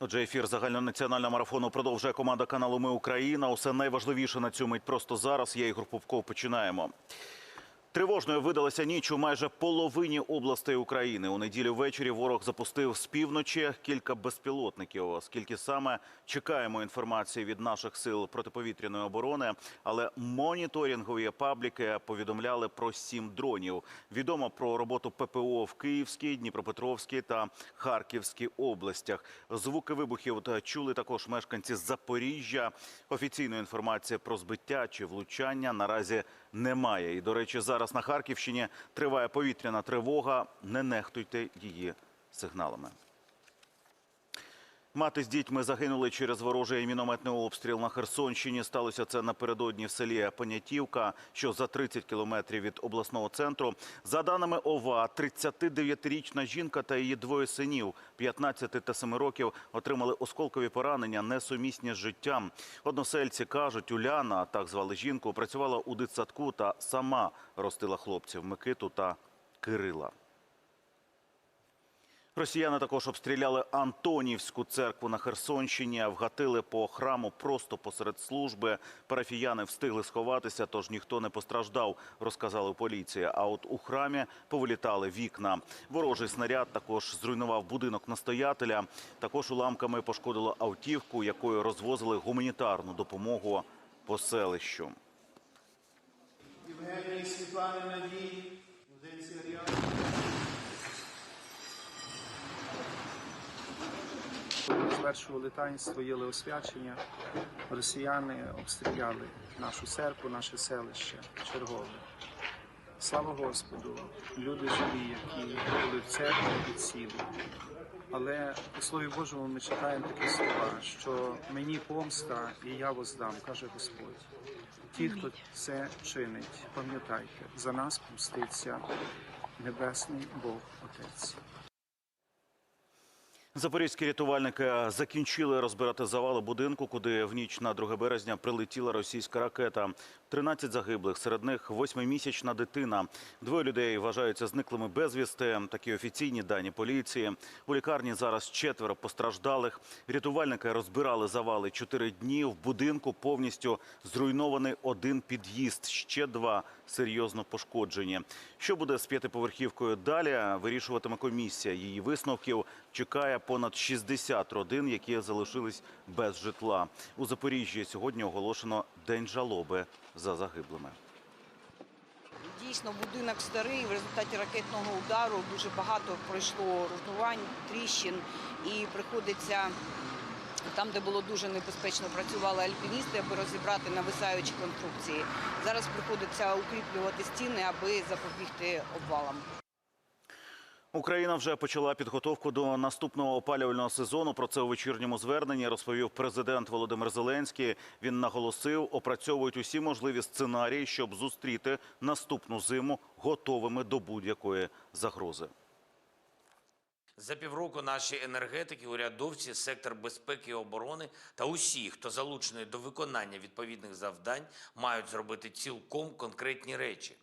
Отже, ефір загальнонаціонального марафону продовжує команда каналу Ми Україна. Усе найважливіше на цю мить просто зараз. Я Ігор Попков. Починаємо. Тривожною видалася ніч у майже половині областей України. У неділю ввечері ворог запустив з півночі кілька безпілотників. Оскільки саме чекаємо інформації від наших сил протиповітряної оборони, але моніторингові пабліки повідомляли про сім дронів. Відомо про роботу ППО в Київській, Дніпропетровській та Харківській областях. Звуки вибухів чули також мешканці Запоріжжя. Офіційної інформації про збиття чи влучання наразі немає. І, до речі, зараз на Харківщині триває повітряна тривога. Не нехтуйте її сигналами. Мати з дітьми загинули через ворожий мінометний обстріл на Херсонщині. Сталося це напередодні в селі Понятівка, що за 30 кілометрів від обласного центру. За даними ОВА, 39-річна жінка та її двоє синів, 15 та 7 років, отримали осколкові поранення, несумісні з життям. Односельці кажуть, Уляна, так звали жінку, працювала у дитсадку та сама ростила хлопців Микиту та Кирила. Росіяни також обстріляли Антонівську церкву на Херсонщині, вгатили по храму просто посеред служби. Парафіяни встигли сховатися, тож ніхто не постраждав, розказали у поліції. А от у храмі повилітали вікна. Ворожий снаряд також зруйнував будинок настоятеля. Також уламками пошкодило автівку, якою розвозили гуманітарну допомогу по селищу. Євгенії Світлани Надії, музейці Аріани. Звершували таїнство, їли освячення. Росіяни обстріляли нашу церкву, наше селище чергове. Слава Господу, люди живі, які були в церкві і цілі. Але у Слові Божому ми читаємо такі слова, що мені помста і я воздам, каже Господь. Ті, хто це чинить, пам'ятайте, за нас помститься Небесний Бог Отець. Запорізькі рятувальники закінчили розбирати завали будинку, куди в ніч на 2 березня прилетіла російська ракета. 13 загиблих, серед них восьмимісячна дитина. Двоє людей вважаються зниклими безвісти. Такі офіційні дані поліції. У лікарні зараз четверо постраждалих. Рятувальники розбирали завали чотири дні. В будинку повністю зруйнований один під'їзд. Ще два серйозно пошкоджені. Що буде з п'ятиповерхівкою далі? Вирішуватиме комісія. Її висновків чекає понад 60 родин, які залишились без житла. У Запоріжжі сьогодні оголошено день жалоби за загиблими. Дійсно, будинок старий. В результаті ракетного удару дуже багато пройшло руйнувань, тріщин, і приходиться там, де було дуже небезпечно, працювали альпіністи, аби розібрати нависаючі конструкції. Зараз приходиться укріплювати стіни, аби запобігти обвалам. Україна вже почала підготовку до наступного опалювального сезону. Про це у вечірньому зверненні розповів президент Володимир Зеленський. Він наголосив, опрацьовують усі можливі сценарії, щоб зустріти наступну зиму готовими до будь-якої загрози. За півроку наші енергетики, урядовці, сектор безпеки і оборони та усі, хто залучений до виконання відповідних завдань, мають зробити цілком конкретні речі: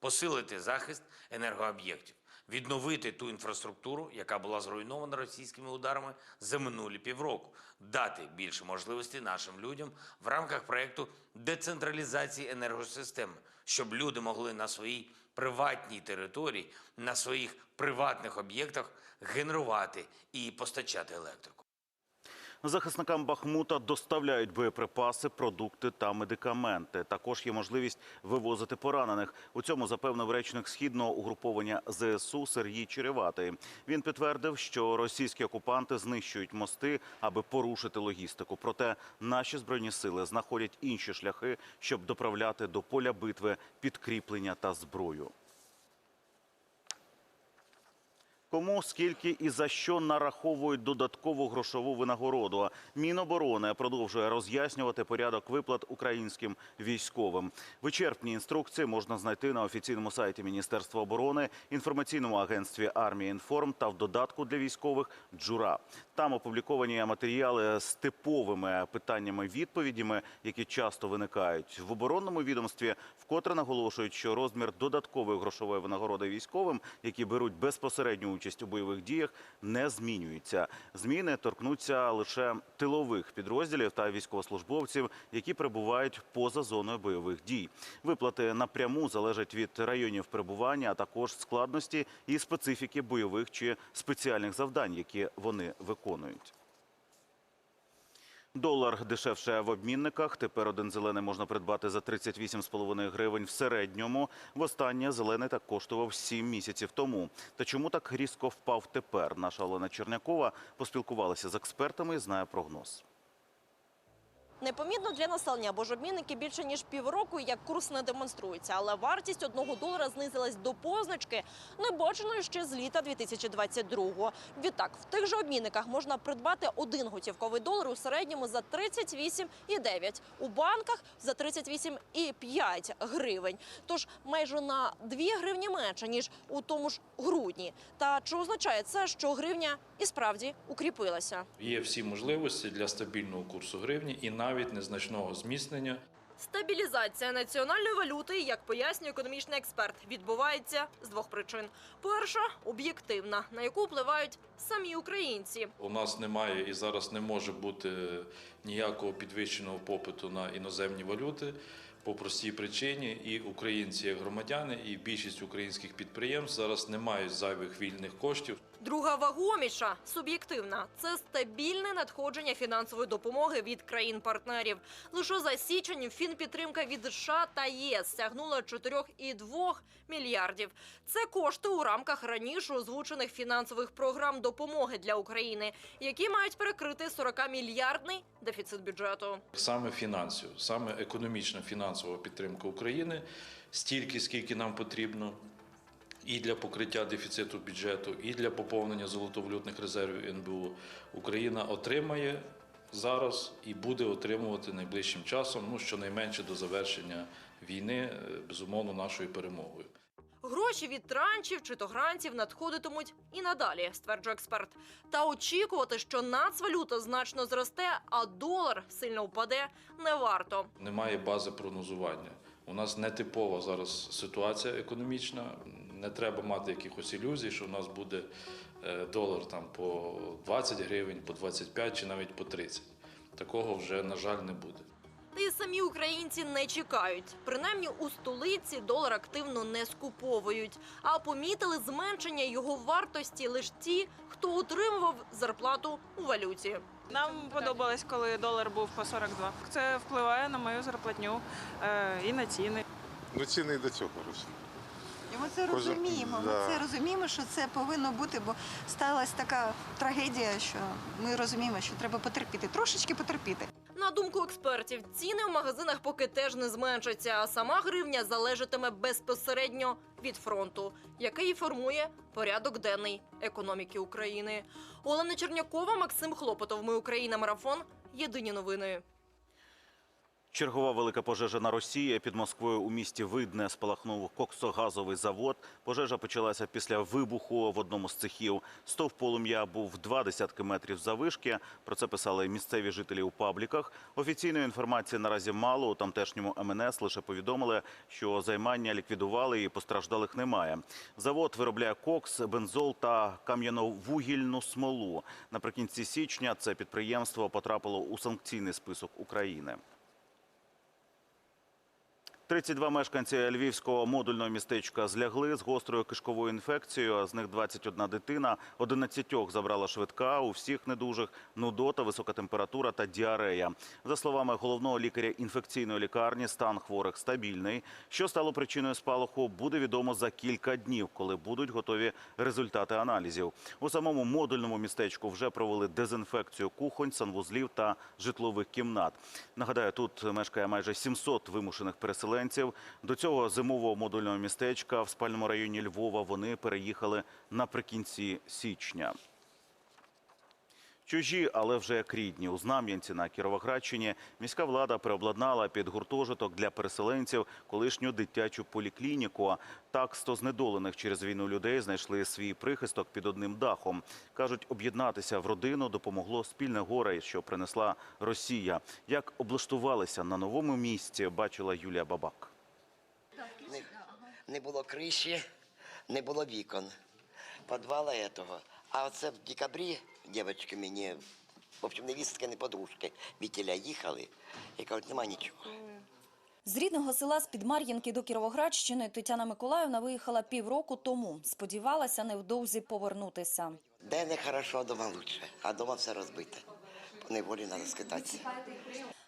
посилити захист енергооб'єктів, відновити ту інфраструктуру, яка була зруйнована російськими ударами за минулі півроку, дати більше можливостей нашим людям в рамках проекту децентралізації енергосистеми, щоб люди могли на своїй приватній території, на своїх приватних об'єктах генерувати і постачати електрику. Захисникам Бахмута доставляють боєприпаси, продукти та медикаменти. Також є можливість вивозити поранених. У цьому запевнив речник східного угруповання ЗСУ Сергій Череватий. Він підтвердив, що російські окупанти знищують мости, аби порушити логістику. Проте наші збройні сили знаходять інші шляхи, щоб доправляти до поля битви підкріплення та зброю. Кому скільки і за що нараховують додаткову грошову винагороду? Міноборони продовжує роз'яснювати порядок виплат українським військовим. Вичерпні інструкції можна знайти на офіційному сайті Міністерства оборони, інформаційному агентстві армії інформ та в додатку для військових Джура. Там опубліковані матеріали з типовими питаннями відповідями, які часто виникають в оборонному відомстві. Вкотре наголошують, що розмір додаткової грошової винагороди військовим, які беруть безпосередню участь участь у бойових діях не змінюється. Зміни торкнуться лише тилових підрозділів та військовослужбовців, які перебувають поза зоною бойових дій. Виплати напряму залежать від районів перебування, а також складності і специфіки бойових чи спеціальних завдань, які вони виконують. Долар дешевше в обмінниках. Тепер один зелений можна придбати за 38,5 гривень в середньому. Востаннє зелений так коштував 7 місяців тому. Та чому так різко впав тепер? Наша Олена Чернякова поспілкувалася з експертами і знає прогноз. Непомітно для населення, бо ж обмінники більше ніж півроку, як курс не демонструється. Але вартість одного долара знизилась до позначки, небаченої ще з літа 2022-го. Відтак, в тих же обмінниках можна придбати один готівковий долар у середньому за 38,9, у банках за 38,5 гривень. Тож майже на 2 гривні менше, ніж у тому ж грудні. Та чи означає це, що гривня і справді укріпилася? Є всі можливості для стабільного курсу гривні і навіть незначного зміцнення. Стабілізація національної валюти, як пояснює економічний експерт, відбувається з двох причин: перша об'єктивна, на яку впливають самі українці. У нас немає і зараз не може бути ніякого підвищеного попиту на іноземні валюти по простій причині. І українці, як громадяни, і більшість українських підприємств зараз не мають зайвих вільних коштів. Друга вагоміша суб'єктивна це стабільне надходження фінансової допомоги від країн-партнерів. Лише за січень фінпідтримка від США та ЄС сягнула 4,2 мільярдів. Це кошти у рамках раніше озвучених фінансових програм допомоги для України, які мають перекрити 40-мільярдний дефіцит бюджету. Саме фінансів, саме економічна фінансова підтримка України, стільки, скільки нам потрібно. І для покриття дефіциту бюджету, і для поповнення золотовалютних резервів НБУ Україна отримає зараз і буде отримувати найближчим часом, ну щонайменше до завершення війни, е, безумовно, нашою перемогою. Гроші від траншів чи то грантів надходитимуть і надалі, стверджує експерт. Та очікувати, що нацвалюта значно зросте, а долар сильно впаде, не варто. Немає бази прогнозування. У нас нетипова зараз ситуація економічна. Не треба мати якихось ілюзій, що у нас буде е, долар там по 20 гривень, по 25 чи навіть по 30. Такого вже, на жаль, не буде. Та й самі українці не чекають. Принаймні у столиці долар активно не скуповують, а помітили зменшення його вартості лише ті, хто отримував зарплату у валюті. Нам подобалось, коли долар був по 42. Це впливає на мою зарплатню е, і на ціни. Ну, ціни і до цього росли. Ми це розуміємо. Ми це розуміємо, що це повинно бути, бо сталася така трагедія, що ми розуміємо, що треба потерпіти, трошечки потерпіти. На думку експертів, ціни в магазинах поки теж не зменшаться, а сама гривня залежатиме безпосередньо від фронту, який формує порядок денний економіки України. Олена Чернякова, Максим Хлопотов. Ми Україна. Марафон. Єдині новини. Чергова велика пожежа на Росії. Під Москвою у місті Видне спалахнув коксогазовий завод. Пожежа почалася після вибуху в одному з цехів. Стовп полум'я був два десятки метрів завишки. Про це писали місцеві жителі у пабліках. Офіційної інформації наразі мало. У тамтешньому МНС лише повідомили, що займання ліквідували і постраждалих немає. Завод виробляє кокс, бензол та кам'яновугільну смолу. Наприкінці січня це підприємство потрапило у санкційний список України. 32 мешканці львівського модульного містечка злягли з гострою кишковою інфекцією. З них 21 дитина. 11 забрала швидка. У всіх недужих нудота, висока температура та діарея. За словами головного лікаря інфекційної лікарні, стан хворих стабільний. Що стало причиною спалаху, буде відомо за кілька днів, коли будуть готові результати аналізів. У самому модульному містечку вже провели дезінфекцію кухонь, санвузлів та житлових кімнат. Нагадаю, тут мешкає майже 700 вимушених переселенців. До цього зимового модульного містечка в спальному районі Львова вони переїхали наприкінці січня. Чужі, але вже як рідні. У Знам'янці на Кіровоградщині міська влада переобладнала під гуртожиток для переселенців колишню дитячу поліклініку. Так, 100 знедолених через війну людей знайшли свій прихисток під одним дахом. Кажуть, об'єднатися в родину допомогло спільне горе, що принесла Росія. Як облаштувалися на новому місці, бачила Юлія Бабак. Не, не було криші, не було вікон. подвала этого. А оце в декабрі дівчатки мені, в общем, невістки, не подружки, вітіля їхали і кажуть, нема нічого. З рідного села з Підмар'їнки до Кіровоградщини Тетяна Миколаївна виїхала півроку тому. Сподівалася невдовзі повернутися. Де не хорошо, а дома лучше. А дома все розбите. По неволі треба скитатися.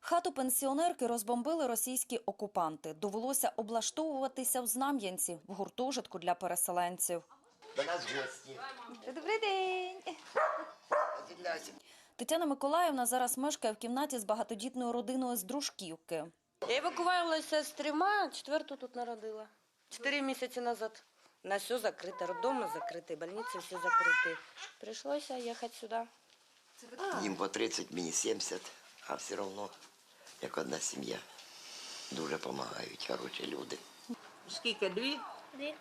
Хату пенсіонерки розбомбили російські окупанти. Довелося облаштовуватися в Знам'янці, в гуртожитку для переселенців. До нас гості. Добрий день! Зіляйся. Тетяна Миколаївна зараз мешкає в кімнаті з багатодітною родиною з Дружківки. Я евакуювалася з трьома, четверту тут народила. Чотири місяці назад. На все закрито, роддоми закриті, больниці всі закриті. Прийшлося їхати сюди. Їм по 30, мені 70, а все одно, як одна сім'я. Дуже допомагають хороші люди. Скільки? Дві? Дві.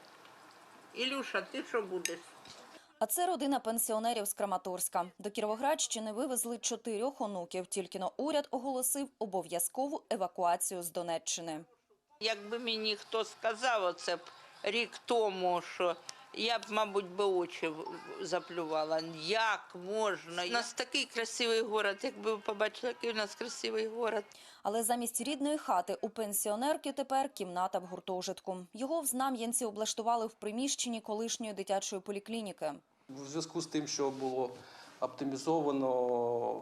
Ілюша, ти що будеш? А це родина пенсіонерів з Краматорська. До Кіровоградщини вивезли чотирьох онуків. Тільки но уряд оголосив обов'язкову евакуацію з Донеччини. Якби мені хто сказав оце рік тому, що я б, мабуть, би очі в- заплювала. Як можна? У нас такий красивий город, якби ви побачили, який у нас красивий город. Але замість рідної хати у пенсіонерки тепер кімната в гуртожитку. Його в Знам'янці облаштували в приміщенні колишньої дитячої поліклініки. В зв'язку з тим, що було оптимізовано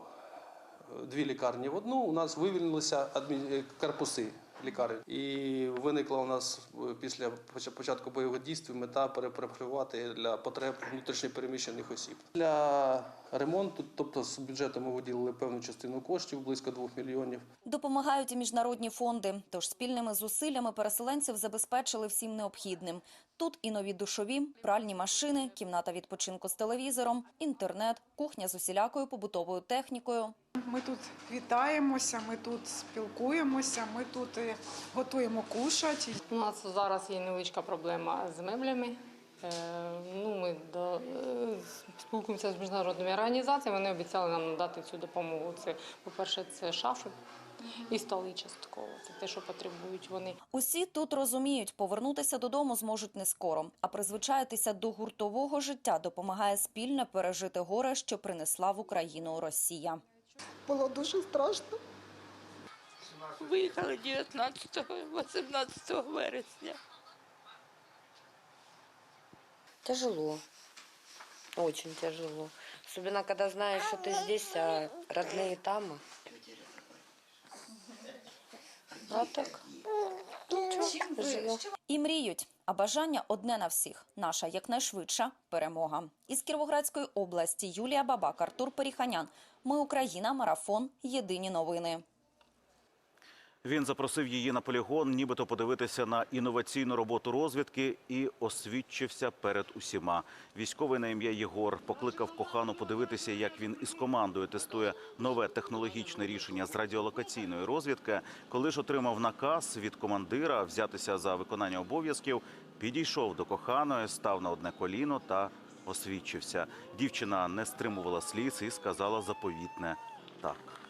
е, дві лікарні в одну, у нас вивільнилися адмі- е, корпуси лікарень. І виникла у нас е, після початку бойових дій мета перепрофілювати для потреб внутрішньопереміщених осіб. Для ремонту, тобто з бюджету ми виділили певну частину коштів, близько 2 мільйонів. Допомагають і міжнародні фонди. Тож спільними зусиллями переселенців забезпечили всім необхідним. Тут і нові душові, пральні машини, кімната відпочинку з телевізором, інтернет, кухня з усілякою побутовою технікою. Ми тут вітаємося, ми тут спілкуємося, ми тут е, готуємо кушати. У нас зараз є невеличка проблема з меблями. Е, Ну, ми до, е, спілкуємося з міжнародними організаціями. Вони обіцяли нам надати цю допомогу. Це, по-перше, це шафи і столи частково. Це те, що потребують вони. Усі тут розуміють, повернутися додому зможуть не скоро, а призвичаїтися до гуртового життя допомагає спільне пережити горе, що принесла в Україну Росія. Було дуже страшно. Виїхали 19-18 вересня. Тяжело. Очень тяжело. Особенно, когда знаешь, что ты здесь, а родные там. А так. І мріють, а бажання одне на всіх – наша якнайшвидша перемога. Із Кіровоградської області Юлія Бабак, Артур Періханян. Ми Україна. Марафон. Єдині новини. Він запросив її на полігон, нібито подивитися на інноваційну роботу розвідки і освідчився перед усіма. Військовий на ім'я Єгор покликав кохану подивитися, як він із командою тестує нове технологічне рішення з радіолокаційної розвідки. Коли ж отримав наказ від командира взятися за виконання обов'язків, підійшов до коханої, став на одне коліно та освідчився. Дівчина не стримувала сліз і сказала заповітне так.